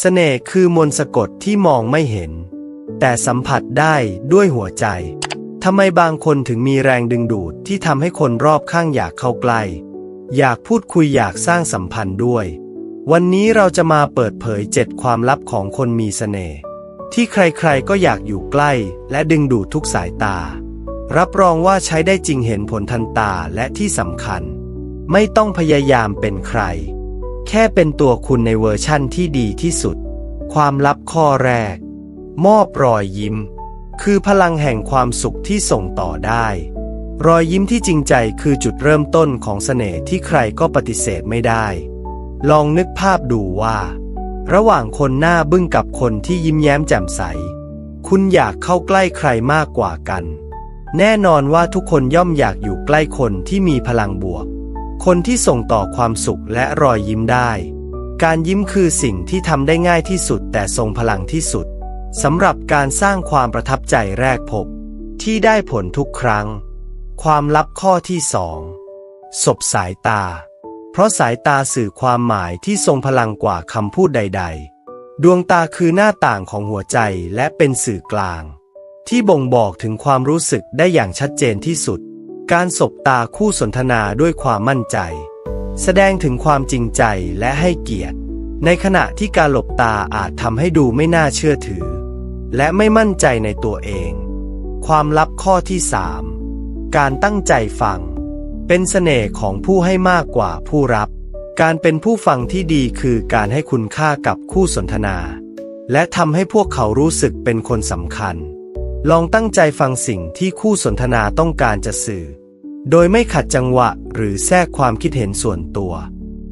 เสน่ห์คือมนสะกดที่มองไม่เห็น แต่สัมผัสได้ด้วยหัวใจทำไมบางคนถึงมีแรงดึงดูดที่ทำให้คนรอบข้างอยากเข้าใกล้อยากพูดคุยอยากสร้างสัมพันธ์ด้วย วันนี้เราจะมาเปิดเผยเจ็ดความลับของคนมีเสน่ห์ที่ใครๆก็อยากอยู่ใกล้และดึงดูดทุกสายตา รับรองว่าใช้ได้จริงเห็นผลทันตาและที่สำคัญ ไม่ต้องพยายามเป็นใคร แค่เป็นตัวคุณในเวอร์ชั่นที่ดีที่สุด ความลับข้อแรก มอบรอยยิ้ม คือพลังแห่งความสุขที่ส่งต่อได้ รอยยิ้มที่จริงใจคือจุดเริ่มต้นของเสน่ห์ที่ใครก็ปฏิเสธไม่ได้ ลองนึกภาพดูว่า ระหว่างคนหน้าบึ้งกับคนที่ยิ้มแย้มแจ่มใส คุณอยากเข้าใกล้ใครมากกว่ากัน แน่นอนว่าทุกคนย่อมอยากอยู่ใกล้คนที่มีพลังบวก คนที่ส่งต่อความสุขและรอยยิ้มได้ การยิ้มคือสิ่งที่ทำได้ง่ายที่สุดแต่ทรงพลังที่สุดสำหรับการสร้างความประทับใจแรกพบ ที่ได้ผลทุกครั้ง ความลับข้อที่สองศบสายตา เพราะสายตาสื่อความหมายที่ทรงพลังกว่าคำพูดใด ๆ ดวงตาคือหน้าต่างของหัวใจและเป็นสื่อกลาง ที่บ่งบอกถึงความรู้สึกได้อย่างชัดเจนที่สุด การสบตาคู่สนทนาด้วยความมั่นใจ แสดงถึงความจริงใจและให้เกียรติ ในขณะที่การหลบตาอาจทำให้ดูไม่น่าเชื่อถือ และไม่มั่นใจในตัวเอง ความลับข้อที่สามการตั้งใจฟัง เป็นเสน่ห์ของผู้ให้มากกว่าผู้รับ การเป็นผู้ฟังที่ดีคือการให้คุณค่ากับคู่สนทนา และทำให้พวกเขารู้สึกเป็นคนสำคัญลองตั้งใจฟังสิ่งที่คู่สนทนาต้องการจะสื่อ โดยไม่ขัดจังหวะหรือแทรกความคิดเห็นส่วนตัว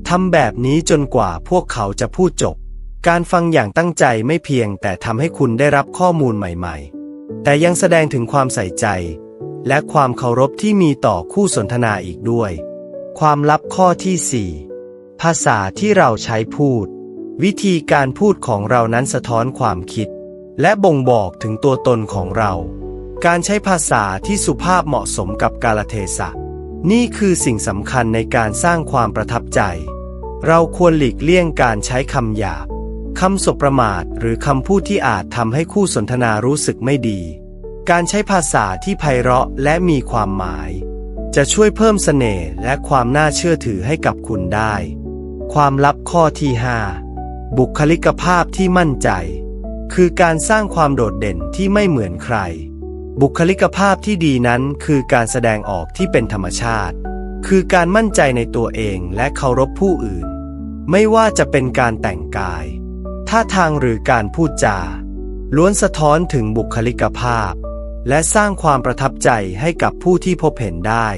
ทำแบบนี้จนกว่าพวกเขาจะพูดจบ การฟังอย่างตั้งใจไม่เพียงแต่ทำให้คุณได้รับข้อมูลใหม่ๆ แต่ยังแสดงถึงความใส่ใจ และความเคารพที่มีต่อคู่สนทนาอีกด้วย ความลับข้อที่ 4 ภาษาที่เราใช้พูด วิธีการพูดของเรานั้นสะท้อนความคิด และบ่งบอกถึงตัวตนของเรา การใช้ภาษาที่สุภาพเหมาะสมกับกาลเทศะ นี่คือสิ่งสำคัญในการสร้างความประทับใจ เราควรหลีกเลี่ยงการใช้คำหยาบคำสบประมาทหรือคำพูดที่อาจทำให้คู่สนทนารู้สึกไม่ดี การใช้ภาษาที่ไพเราะและมีความหมาย จะช่วยเพิ่มเสน่ห์และความน่าเชื่อถือให้กับคุณได้ ความลับข้อที่ 5 บุคลิกภาพที่มั่นใจ คือการสร้างความโดดเด่นที่ไม่เหมือนใคร บุคลิกภาพที่ดีนั้นคือการแสดงออกที่เป็นธรรมชาติ คือการมั่นใจในตัวเองและเคารพผู้อื่น ไม่ว่าจะเป็นการแต่งกายท่าทางหรือการพูดจา ล้วนสะท้อนถึงบุคลิกภาพ และสร้างความประทับใจให้กับผู้ที่พบเห็นได้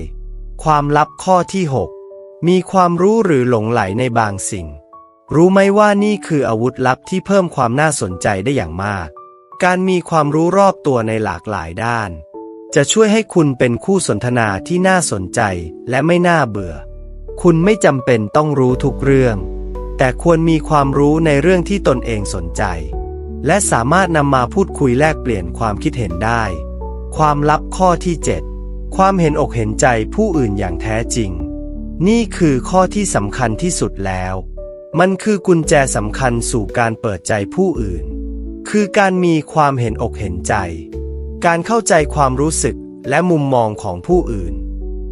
ความลับข้อที่ 6 มีความรู้หรือหลงไหลในบางสิ่ง รู้ไหมว่านี่คืออาวุธลับที่เพิ่มความน่าสนใจได้อย่างมาก การมีความรู้รอบตัวในหลากหลายด้าน จะช่วยให้คุณเป็นคู่สนทนาที่น่าสนใจและไม่น่าเบื่อ คุณไม่จำเป็นต้องรู้ทุกเรื่อง แต่ควรมีความรู้ในเรื่องที่ตนเองสนใจ และสามารถนำมาพูดคุยแลกเปลี่ยนความคิดเห็นได้ ความลับข้อที่ 7 ความเห็นอกเห็นใจผู้อื่นอย่างแท้จริง นี่คือข้อที่สำคัญที่สุดแล้ว มันคือกุญแจสำคัญสู่การเปิดใจผู้อื่น คือการมีความเห็นอกเห็นใจ การเข้าใจความรู้สึกและมุมมองของผู้อื่น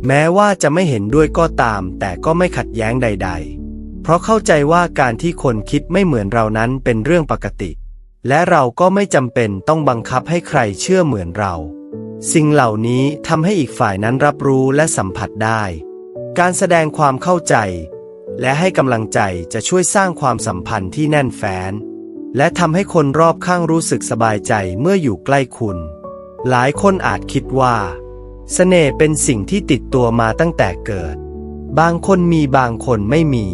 แม้ว่าจะไม่เห็นด้วยก็ตาม แต่ก็ไม่ขัดแย้งใด ๆ เพราะเข้าใจว่าการที่คนคิดไม่เหมือนเรานั้นเป็นเรื่องปกติ และเราก็ไม่จำเป็นต้องบังคับให้ใครเชื่อเหมือนเรา สิ่งเหล่านี้ทำให้อีกฝ่ายนั้นรับรู้และสัมผัสได้ การแสดงความเข้าใจ และให้กำลังใจจะช่วยสร้างความสัมพันธ์ที่แน่นแฟ้น และทำให้คนรอบข้างรู้สึกสบายใจเมื่ออยู่ใกล้คุณ หลายคนอาจคิดว่าเสน่ห์เป็นสิ่งที่ติดตัวมาตั้งแต่เกิด บางคนมีบางคนไม่มี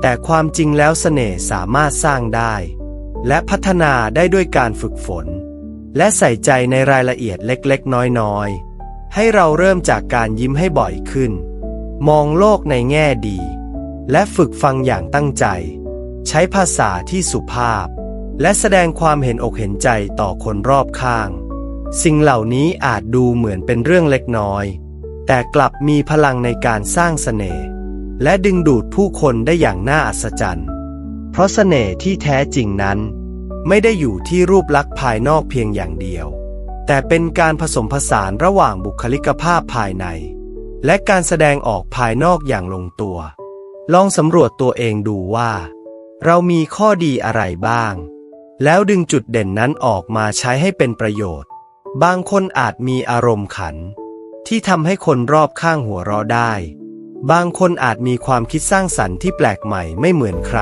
แต่ความจริงแล้วเสน่ห์สามารถสร้างได้ และพัฒนาได้ด้วยการฝึกฝน และใส่ใจในรายละเอียดเล็กๆ น้อยๆ ให้เราเริ่มจากการยิ้มให้บ่อยขึ้น มองโลกในแง่ดี และฝึกฟังอย่างตั้งใจ ใช้ภาษาที่สุภาพ และแสดงความเห็นอกเห็นใจต่อคนรอบข้าง สิ่งเหล่านี้อาจดูเหมือนเป็นเรื่องเล็กน้อย แต่กลับมีพลังในการสร้างเสน่ห์และดึงดูดผู้คนได้อย่างน่าอัศจรรย์ เพราะเสน่ห์ที่แท้จริงนั้น ไม่ได้อยู่ที่รูปลักษณ์ภายนอกเพียงอย่างเดียว แต่เป็นการผสมผสานระหว่างบุคลิกภาพภายใน และการแสดงออกภายนอกอย่างลงตัว ลองสำรวจตัวเองดูว่า เรามีข้อดีอะไรบ้าง แล้วดึงจุดเด่นนั้นออกมาใช้ให้เป็นประโยชน์ บางคนอาจมีอารมณ์ขัน ที่ทำให้คนรอบข้างหัวเราะได้ บางคนอาจมีความคิดสร้างสรรค์ที่แปลกใหม่ไม่เหมือนใคร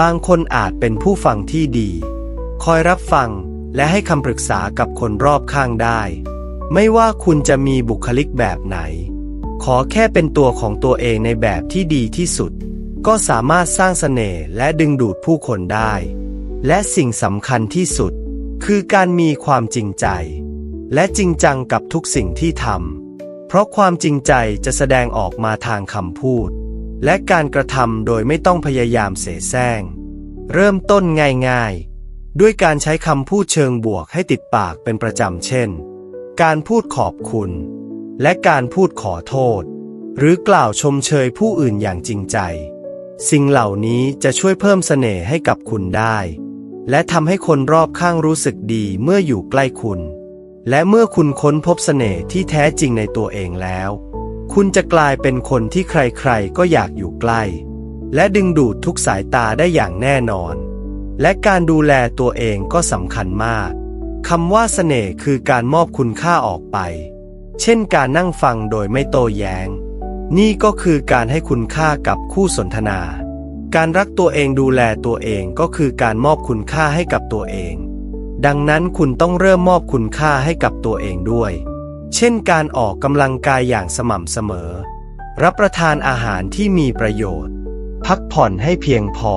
บางคนอาจเป็นผู้ฟังที่ดี คอยรับฟังและให้คำปรึกษากับคนรอบข้างได้ ไม่ว่าคุณจะมีบุคลิกแบบไหน ขอแค่เป็นตัวของตัวเองในแบบที่ดีที่สุด ก็สามารถสร้างเสน่ห์และดึงดูดผู้คนได้ และสิ่งสำคัญที่สุด คือการมีความจริงใจ และจริงจังกับทุกสิ่งที่ทำเพราะความจริงใจจะแสดงออกมาทางคำพูด และการกระทำโดยไม่ต้องพยายามเสแสร้ง เริ่มต้นง่ายๆ ด้วยการใช้คำพูดเชิงบวกให้ติดปากเป็นประจำเช่น การพูดขอบคุณ และการพูดขอโทษ หรือกล่าวชมเชยผู้อื่นอย่างจริงใจสิ่งเหล่านี้จะช่วยเพิ่มเสน่ห์ให้กับคุณได้ และทำให้คนรอบข้างรู้สึกดีเมื่ออยู่ใกล้คุณ และเมื่อคุณค้นพบเสน่ห์ที่แท้จริงในตัวเองแล้ว คุณจะกลายเป็นคนที่ใครๆ ก็อยากอยู่ใกล้ และดึงดูดทุกสายตาได้อย่างแน่นอน และการดูแลตัวเองก็สำคัญมากคำว่าเสน่ห์คือการมอบคุณค่าออกไป เช่นการนั่งฟังโดยไม่โต้แย้ง นี่ก็คือการให้คุณค่ากับคู่สนทนา การรักตัวเองดูแลตัวเองก็คือการมอบคุณค่าให้กับตัวเอง ดังนั้นคุณต้องเริ่มมอบคุณค่าให้กับตัวเองด้วย เช่นการออกกำลังกายอย่างสม่ำเสมอ รับประทานอาหารที่มีประโยชน์ พักผ่อนให้เพียงพอ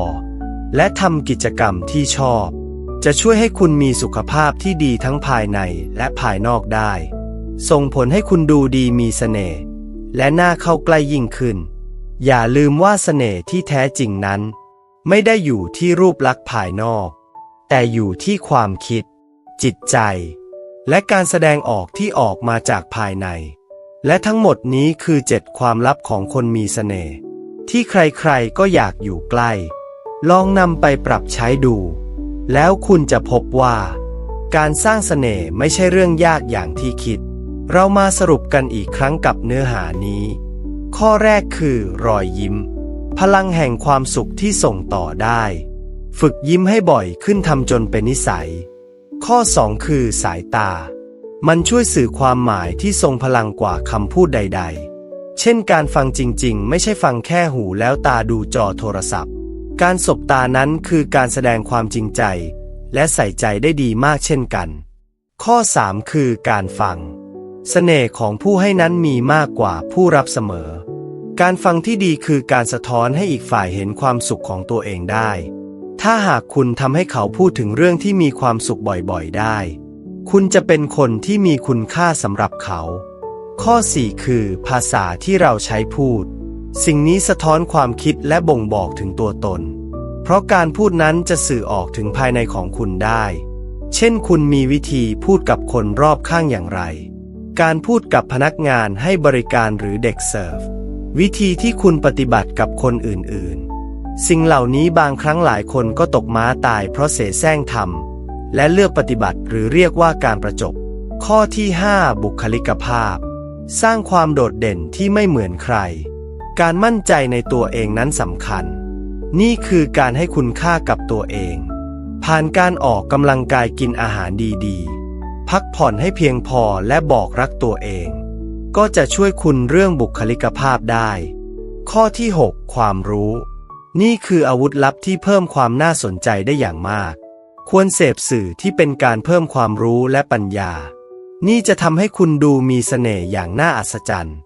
และทำกิจกรรมที่ชอบ จะช่วยให้คุณมีสุขภาพที่ดีทั้งภายในและภายนอกได้ ส่งผลให้คุณดูดีมีเสน่ห์และน่าเข้าใกล้ยิ่งขึ้น อย่าลืมว่าเสน่ห์ที่แท้จริงนั้น ไม่ได้อยู่ที่รูปลักษณ์ภายนอก แต่อยู่ที่ความคิด จิตใจ และการแสดงออกที่ออกมาจากภายใน และทั้งหมดนี้คือเจ็ดความลับของคนมีเสน่ห์ที่ใครๆก็อยากอยู่ใกล้ ลองนำไปปรับใช้ดู แล้วคุณจะพบว่า การสร้างเสน่ห์ไม่ใช่เรื่องยากอย่างที่คิด เรามาสรุปกันอีกครั้งกับเนื้อหานี้ ข้อแรกคือรอยยิ้ม พลังแห่งความสุขที่ส่งต่อได้ ฝึกยิ้มให้บ่อยขึ้นทำจนเป็นนิสัย ข้อ 2 คือสายตา มันช่วยสื่อความหมายที่ทรงพลังกว่าคำพูดใด ๆ เช่นการฟังจริง ๆ ไม่ใช่ฟังแค่หูแล้วตาดูจอโทรศัพท์ การสบตานั้นคือการแสดงความจริงใจ และใส่ใจได้ดีมากเช่นกัน ข้อ 3 คือการฟัง เสน่ห์ของผู้ให้นั้นมีมากกว่าผู้รับเสมอ การฟังที่ดีคือการสะท้อนให้อีกฝ่ายเห็นความสุขของตัวเองได้ ถ้าหากคุณทำให้เขาพูดถึงเรื่องที่มีความสุขบ่อยๆได้ คุณจะเป็นคนที่มีคุณค่าสำหรับเขา ข้อ 4 คือ ภาษาที่เราใช้พูด สิ่งนี้สะท้อนความคิดและบ่งบอกถึงตัวตน เพราะการพูดนั้นจะสื่อออกถึงภายในของคุณได้ เช่น คุณมีวิธีพูดกับคนรอบข้างอย่างไร การพูดกับพนักงานให้บริการหรือเด็กเสิร์ฟ วิธีที่คุณปฏิบัติกับคนอื่นๆ สิ่งเหล่านี้บางครั้งหลายคนก็ตกม้าตายเพราะเสแสร้งทำและเลือกปฏิบัติหรือเรียกว่าการประจบ ข้อที่ 5 บุคลิกภาพ สร้างความโดดเด่นที่ไม่เหมือนใคร การมั่นใจในตัวเองนั้นสำคัญ นี่คือการให้คุณค่ากับตัวเอง ผ่านการออกกำลังกายกินอาหารดีๆ พักผ่อนให้เพียงพอและบอกรักตัวเอง ก็จะช่วยคุณเรื่องบุคลิกภาพได้ ข้อที่ 6 ความรู้ นี่คืออาวุธลับที่เพิ่มความน่าสนใจได้อย่างมาก ควรเสพสื่อที่เป็นการเพิ่มความรู้และปัญญา นี่จะทำให้คุณดูมีเสน่ห์อย่างน่าอัศจรรย์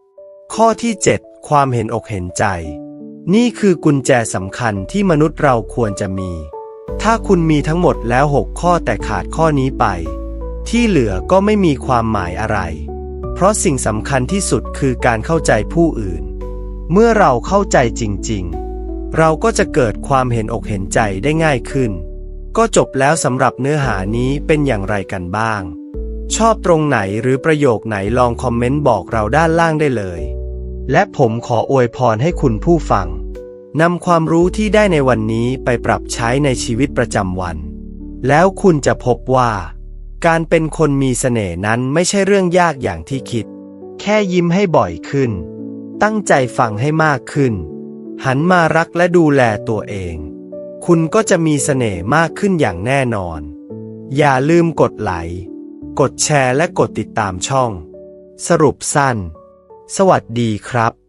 ข้อที่ 7 ความเห็นอกเห็นใจ นี่คือกุญแจสำคัญที่มนุษย์เราควรจะมี ถ้าคุณมีทั้งหมดแล้ว 6 ข้อแต่ขาดข้อนี้ไป ที่เหลือก็ไม่มีความหมายอะไร เพราะสิ่งสำคัญที่สุดคือการเข้าใจผู้อื่น เมื่อเราเข้าใจจริง ๆ เราก็จะเกิดความเห็นอกเห็นใจได้ง่ายขึ้น ก็จบแล้วสำหรับเนื้อหานี้เป็นอย่างไรกันบ้าง ชอบตรงไหนหรือประโยคไหนลองคอมเมนต์บอกเราด้านล่างได้เลย และผมขออวยพรให้คุณผู้ฟังนำความรู้ที่ได้ในวันนี้ไปปรับใช้ในชีวิตประจำวัน แล้วคุณจะพบว่า การเป็นคนมีเสน่ห์นั้นไม่ใช่เรื่องยากอย่างที่คิด แค่ยิ้มให้บ่อยขึ้น ตั้งใจฟังให้มากขึ้น หันมารักและดูแลตัวเอง คุณก็จะมีเสน่ห์มากขึ้นอย่างแน่นอน อย่าลืมกดไลค์ กดแชร์และกดติดตามช่อง สรุปสั้น สวัสดีครับ